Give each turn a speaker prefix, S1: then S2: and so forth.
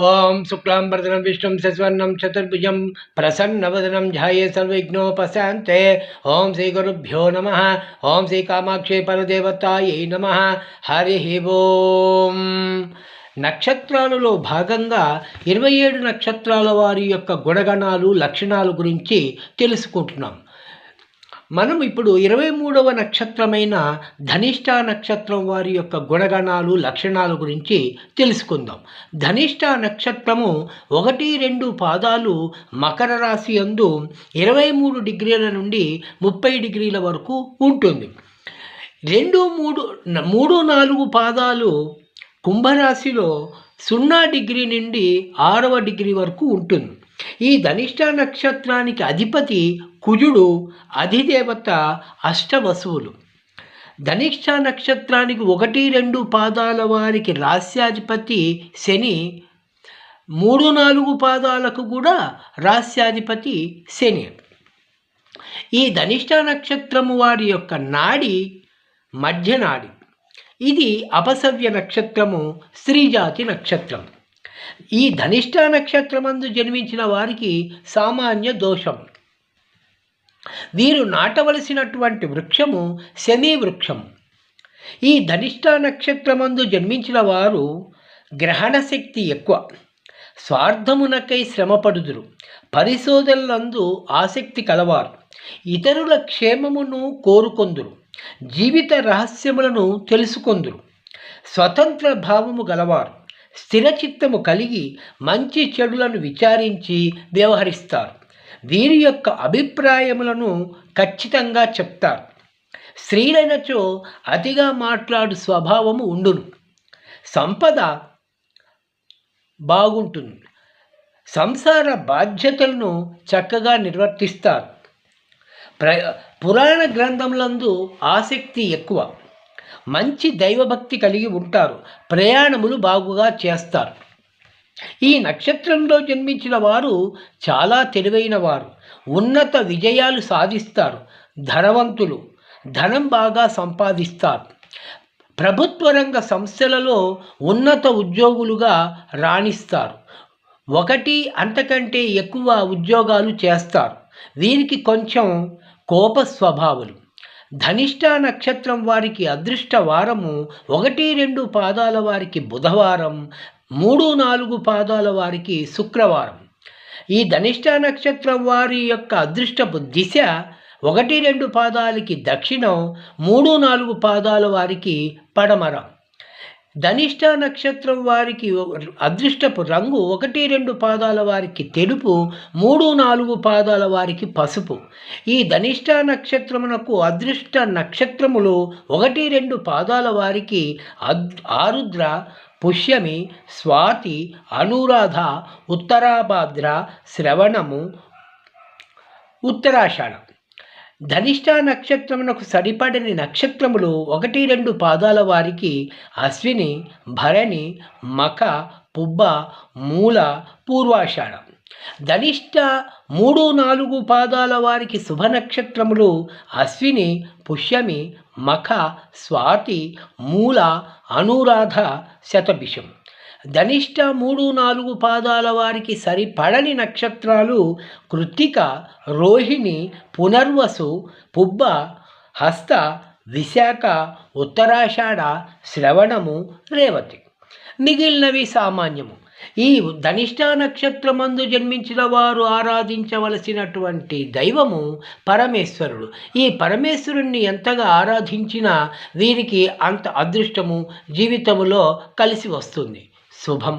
S1: ఓం శుక్లాంబరదనం విష్ణుం శశివర్ణం చతుర్భుజం ప్రసన్నవదనం ధ్యాయే సర్వవిఘ్నోపశాంతే ఓం శ్రీ గురుభ్యో నమ. ఓం శ్రీ కామాక్షి పరదేవతాయై నమ. హరి ఓం. నక్షత్రాలలో భాగంగా ఇరవై ఏడు నక్షత్రాల వారి యొక్క గుణగణాలు లక్షణాల గురించి తెలుసుకుంటున్నాం. మనం ఇప్పుడు ఇరవై మూడవ నక్షత్రమైన ధనిష్ట నక్షత్రం వారి యొక్క గుణగణాలు లక్షణాల గురించి తెలుసుకుందాం. ధనిష్ట నక్షత్రము ఒకటి రెండు పాదాలు మకర రాశి అందు ఇరవై మూడు డిగ్రీల నుండి ముప్పై డిగ్రీల వరకు ఉంటుంది. రెండు మూడు మూడు నాలుగు పాదాలు కుంభరాశిలో సున్నా డిగ్రీ నుండి ఆరవ డిగ్రీ వరకు ఉంటుంది. ఈ ధనిష్ట నక్షత్రానికి అధిపతి కుజుడు అధిదేవత అష్టవసువులు. ధనిష్ట నక్షత్రానికి ఒకటి రెండు పాదాల వారికి రాస్యాధిపతి శని మూడు నాలుగు పాదాలకు కూడా రాస్యాధిపతి శని. ఈ ధనిష్ట నక్షత్రము వారి యొక్క నాడి మధ్యనాడి. ఇది అపసవ్య నక్షత్రము స్త్రీజాతి నక్షత్రం. ఈ ధనిష్ట నక్షత్రమందు జన్మించిన వారికి సామాన్య దోషం. వీరు నాటవలసినటువంటి వృక్షము శని వృక్షం. ఈ ధనిష్ట నక్షత్రమందు జన్మించిన వారు గ్రహణ శక్తి ఎక్కువ. స్వార్థమునకై శ్రమపడుదురు. పరిశోధనలందు ఆసక్తి కలవారు. ఇతరుల క్షేమమును కోరుకొందురు. జీవిత రహస్యములను తెలుసుకొందురు. స్వతంత్ర భావము గలవారు. స్థిరచిత్తము కలిగి మంచి చెడులను విచారించి వ్యవహరిస్తారు. వీరి యొక్క అభిప్రాయములను ఖచ్చితంగా చెప్తారు. స్త్రీలైనచో అతిగా మాట్లాడు స్వభావము ఉండును. సంపద బాగుంటుంది. సంసార బాధ్యతలను చక్కగా నిర్వర్తిస్తారు. ప్ర పురాణ గ్రంథములందు ఆసక్తి ఎక్కువ. మంచి దైవభక్తి కలిగి ఉంటారు. ప్రయాణములు బాగుగా చేస్తారు. ఈ నక్షత్రంలో జన్మించిన వారు చాలా తెలివైన వారు ఉన్నత విజయాలు సాధిస్తారు. ధనవంతులు ధనం బాగా సంపాదిస్తారు. ప్రభుత్వ రంగ సంస్థలలో ఉన్నత ఉద్యోగులుగా రాణిస్తారు. ఒకటి అంతకంటే ఎక్కువ ఉద్యోగాలు చేస్తారు. వీరికి కొంచెం కోప స్వభావులు ధనిష్ట నక్షత్రం వారికి అదృష్ట వారము ఒకటి రెండు పాదాల వారికి బుధవారం మూడు నాలుగు పాదాల వారికి శుక్రవారం. ఈ ధనిష్ట నక్షత్రం వారి యొక్క అదృష్టపు దిశ ఒకటి రెండు పాదాలకి దక్షిణం మూడు నాలుగు పాదాల వారికి పడమర. ధనిష్ట నక్షత్రం వారికి అదృష్టపు రంగు ఒకటి రెండు పాదాల వారికి తెలుపు మూడు నాలుగు పాదాల వారికి పసుపు. ఈ ధనిష్ట నక్షత్రమునకు అదృష్ట నక్షత్రములు ఒకటి రెండు పాదాల వారికి ఆరుద్ర పుష్యమి స్వాతి అనురాధ ఉత్తరాభాద్ర శ్రవణము ఉత్తరాషాఢం. ధనిష్ట నక్షత్రమునకు సరిపడని నక్షత్రములు ఒకటి రెండు పాదాల వారికి అశ్విని భరణి మఖ పుబ్బ మూల పూర్వాషాఢ. ధనిష్ట మూడు నాలుగు పాదాల వారికి శుభ నక్షత్రములు అశ్విని పుష్యమి మఖ స్వాతి మూల అనురాధ శతభిషం. ధనిష్ట మూడు నాలుగు పాదాల వారికి సరిపడని నక్షత్రాలు కృత్తిక రోహిణి పునర్వసు పుబ్బ హస్త విశాఖ ఉత్తరాషాఢ శ్రవణము రేవతి. మిగిలినవి సామాన్యము. ఈ ధనిష్ట నక్షత్రమందు జన్మించిన వారు ఆరాధించవలసినటువంటి దైవము పరమేశ్వరుడు. ఈ పరమేశ్వరుణ్ణి ఎంతగా ఆరాధించినా వీరికి అంత అదృష్టము జీవితములో కలిసి వస్తుంది. శుభం